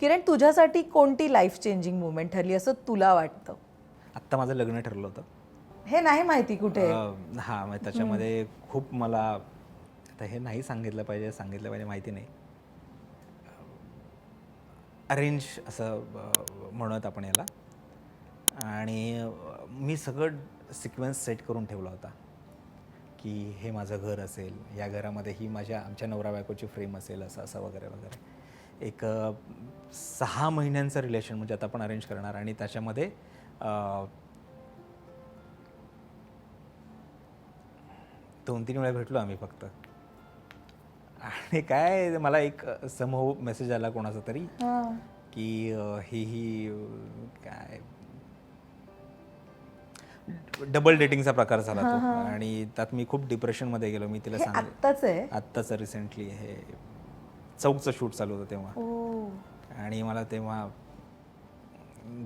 किरण तुझ्यासाठी कोणती life changing movement ठरली असं तुला वाटतं? आत्ता माझं लग्न ठरलं होतं. हे नाही माहिती कुठे? अं, हा मग त्याच्यामध्ये खूप मला आता हे नाही सांगितलं पाहिजे सांगितलं पाहिजे माहिती नाही. अरेंज असं अं, म्हणत आपण याला. आणि अं, मी सगळं सिक्वेन्स सेट करून ठेवला होता. की हे माझं घर असेल या घरामध्ये ही माझ्या आमच्या नवरा बायकोची फ्रेम असेल असं असं वगैरे वगैरे. एक सहा महिन्यांचं रिलेशन म्हणजे आता आपण अरेंज करणार आणि त्याच्यामध्ये दोन तीन वेळा भेटलो आम्ही फक्त. आणि काय मला एक समूह मेसेज आला कोणाचा तरी की ही ही काय डबल डेटिंगचा प्रकार झाला तो. आणि त्यात मी खूप डिप्रेशनमध्ये गेलो. मी तिला सांगितलं आत्ताच आहे? आत्ताच रिसेंटली हे चौकचं शूट चालू होतं तेव्हा. ओ. आणि मला तेव्हा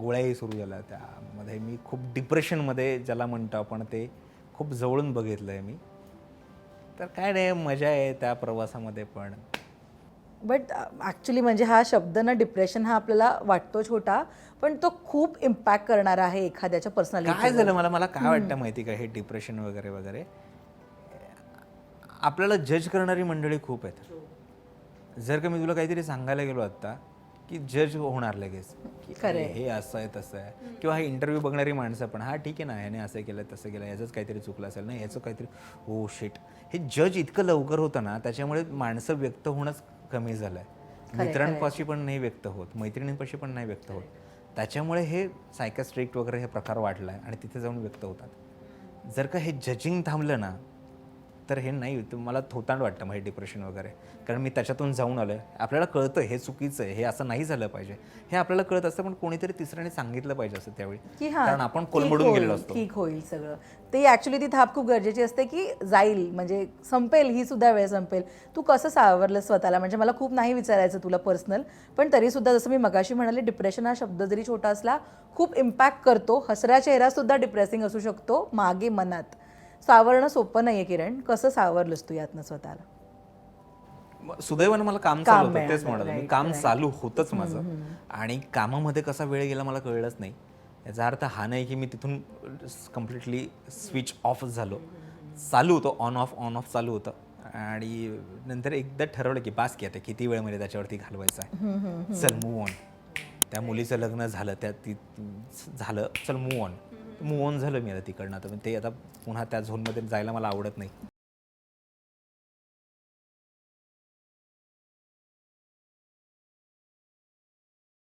गोळ्याही सुरू झाल्या. त्यामध्ये मी खूप डिप्रेशनमध्ये ज्याला म्हणतो आपण ते खूप जवळून बघितलं आहे मी. तर काय नाही मजा आहे त्या प्रवासामध्ये पण. बट ॲक्च्युली म्हणजे हा शब्द ना डिप्रेशन हा आपल्याला वाटतो छोटा पण तो खूप इम्पॅक्ट करणारा आहे एखाद्याच्या पर्सनॅलिटी काय झालं मला मला काय वाटतं माहिती का हे डिप्रेशन वगैरे वगैरे? आपल्याला जज करणारी मंडळी खूप आहेत. जर का मी तुला काहीतरी सांगायला गेलो आत्ता की जज होणार लगेच. की हे असं आहे तसं आहे. किंवा हे इंटरव्ह्यू बघणारी माणसं पण हा ठीक आहे ना ह्याने असं केलं तसं केलं याचंच काहीतरी चुकलं असेल ना याचं काहीतरी हो शिट हे जज इतकं लवकर होतं ना त्याच्यामुळे माणसं व्यक्त होणंच कमी झालं आहे मित्रांपाशी पण नाही व्यक्त होत मैत्रिणींपाशी पण नाही व्यक्त होत. त्याच्यामुळे हे सायकॅस्ट्रिक्ट वगैरे हे प्रकार वाढला आहे आणि तिथे जाऊन व्यक्त होतात. जर का हे जजिंग थांबलं ना तर हे नाही मला थोतांड वाटतं हे डिप्रेशन वगैरे. कारण मी त्याच्यातून जाऊन आलो आहे आपल्याला कळतं हे चुकीचं आहे हे असं नाही झालं पाहिजे. हे आपल्याला कळत असतं पण कोणीतरी तिसऱ्याने सांगितलं पाहिजे असं त्यावेळी. की हा कारण आपण कोलमडून गेलेलो असतो. ठीक होईल सगळं. ते ॲक्च्युली ती थाप खूप गरजेची असते की जाईल म्हणजे संपेल ही सुद्धा वेळ संपेल. तू कसं सावरलं स्वतःला? म्हणजे मला खूप नाही विचारायचं तुला पर्सनल पण तरी सुद्धा जसं मी मगाशी म्हणाले डिप्रेशन हा शब्द जरी छोटा असला खूप इम्पॅक्ट करतो. हसरा चेहरा सुद्धा डिप्रेसिंग असू शकतो मागे मनात. सावरणं सोपं नाहीये किरण. कसं सावरलंस तू यातनं स्वतःला? सुदैवानं मला काम चालू होतं तेच मिळालं, म्हणत मी right, काम चालू होतंच माझं. आणि कामामध्ये कसा वेळ गेला मला कळलंच नाही. याचा अर्थ हा नाही की मी तिथून कम्प्लिटली स्विच ऑफ झालो. चालू होतं ऑन ऑफ ऑन ऑफ चालू होतं. आणि नंतर एकदा ठरवलं की बास की आता किती वेळमध्ये त्याच्यावरती घालवायचा आहे. चल मूव ऑन त्या मुलीचं लग्न झालं त्या ती झालं चल मूव ऑन मूव ऑन झालं मी आता तिकडनं. आता ते आता पुन्हा त्या झोनमध्ये जायला मला आवडत नाही.